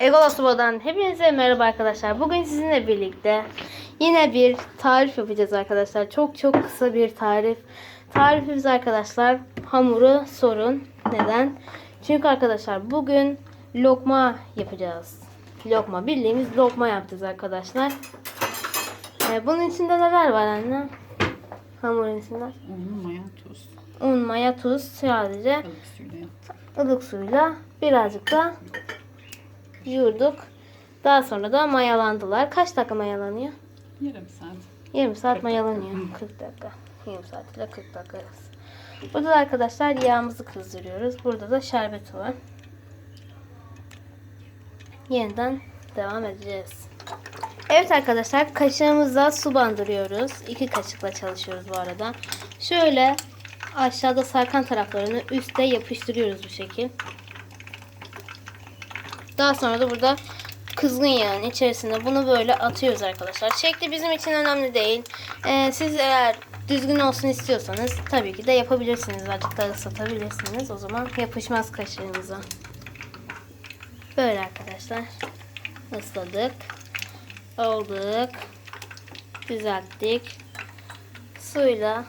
Egola Suba'dan hepinize merhaba arkadaşlar. Bugün sizinle birlikte yine bir tarif yapacağız arkadaşlar. Çok çok kısa bir tarif. Tarifimiz arkadaşlar hamuru sorun. Neden? Çünkü arkadaşlar bugün lokma yapacağız. Lokma bildiğimiz lokma yapacağız arkadaşlar. Ee, bunun içinde neler var anne? Hamurun içinde. Un, maya, tuz, Un, maya, tuz sadece. balık suyla ılık suyla birazcık da yoğurduk. Daha sonra da mayalandılar. Kaç dakika mayalanıyor? yarım saat. 20 saat 40 mayalanıyor. 40 dakika. 20 saat ile 40 dakika arası. Burada da arkadaşlar yağımızı kızdırıyoruz. Burada da şerbeti var. Yeniden devam edeceğiz. Evet arkadaşlar kaşığımızla su bandırıyoruz. İki kaşıkla çalışıyoruz bu arada. Şöyle aşağıda sarkan taraflarını üste yapıştırıyoruz bu şekil. Daha sonra da burada kızgın yağın içerisinde bunu böyle atıyoruz arkadaşlar. Şekli bizim için önemli değil. Ee, siz eğer düzgün olsun istiyorsanız tabii ki de yapabilirsiniz. Azıcık da ıslatabilirsiniz. O zaman yapışmaz kaşığınıza. Böyle arkadaşlar. Isladık. Olduk. Düzelttik. Suyla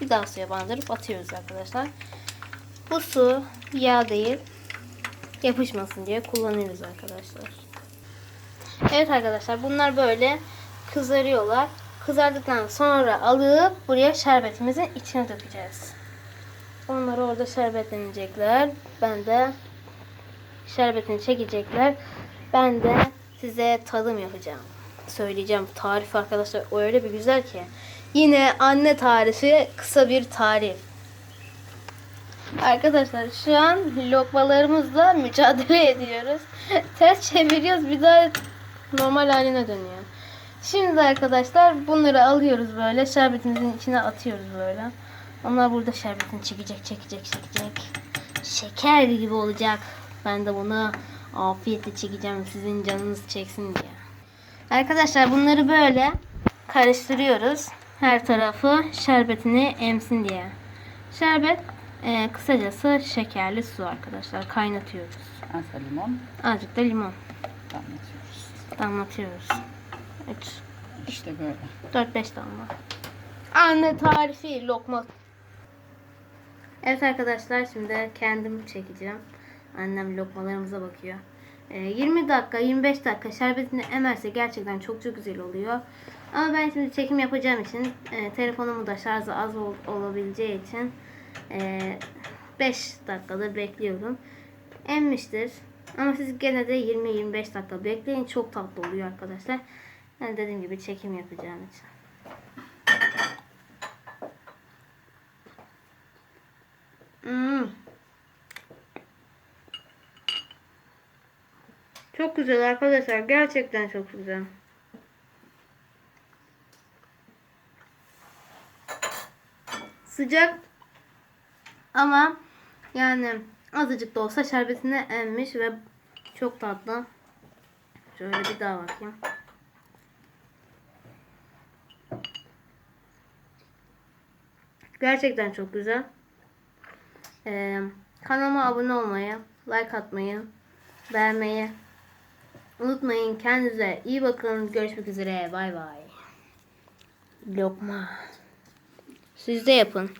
bir daha suya bandırıp atıyoruz arkadaşlar. Bu su yağ değil yapışmasın diye kullanıyoruz arkadaşlar. Evet arkadaşlar bunlar böyle kızarıyorlar. Kızardıktan sonra alıp buraya şerbetimizin içine dökeceğiz. Onlar orada şerbetlenecekler. Ben de şerbetini çekecekler. Ben de size tadım yapacağım. Söyleyeceğim tarif arkadaşlar öyle bir güzel ki. Yine anne tarifi kısa bir tarif. Arkadaşlar şu an lokmalarımızla mücadele ediyoruz. Ters çeviriyoruz bir daha normal haline dönüyor. Şimdi arkadaşlar bunları alıyoruz böyle şerbetimizin içine atıyoruz böyle. Onlar burada şerbetini çekecek çekecek çekecek. Şeker gibi olacak. Ben de bunu afiyetle çekeceğim sizin canınız çeksin diye. Arkadaşlar bunları böyle karıştırıyoruz. Her tarafı şerbetini emsin diye. Şerbet e, kısacası şekerli su arkadaşlar. Kaynatıyoruz. Az limon Azıcık da limon damlatıyoruz. damlatıyoruz. 3, İşte böyle. 4, 5 damla. Anne tarifi lokma. Evet arkadaşlar şimdi kendim çekeceğim. Annem lokmalarımıza bakıyor. E, 20 dakika 25 dakika şerbetini emerse gerçekten çok çok güzel oluyor. Ama ben şimdi çekim yapacağım için e, telefonumu da şarjı az ol- olabileceği için 5 dakikadır bekliyorum. Emmiştir. Ama siz gene de 20-25 dakika bekleyin. Çok tatlı oluyor arkadaşlar. Ben dediğim gibi çekim yapacağım için. Hmm. Çok güzel arkadaşlar. Gerçekten çok güzel. Sıcak ama yani azıcık da olsa şerbetine emmiş ve çok tatlı. Şöyle bir daha bakayım. Gerçekten çok güzel. Ee, kanalıma abone olmayı, like atmayı, beğenmeyi unutmayın. Kendinize iyi bakın. Görüşmek üzere. Bay bay. Lokma. Siz de yapın.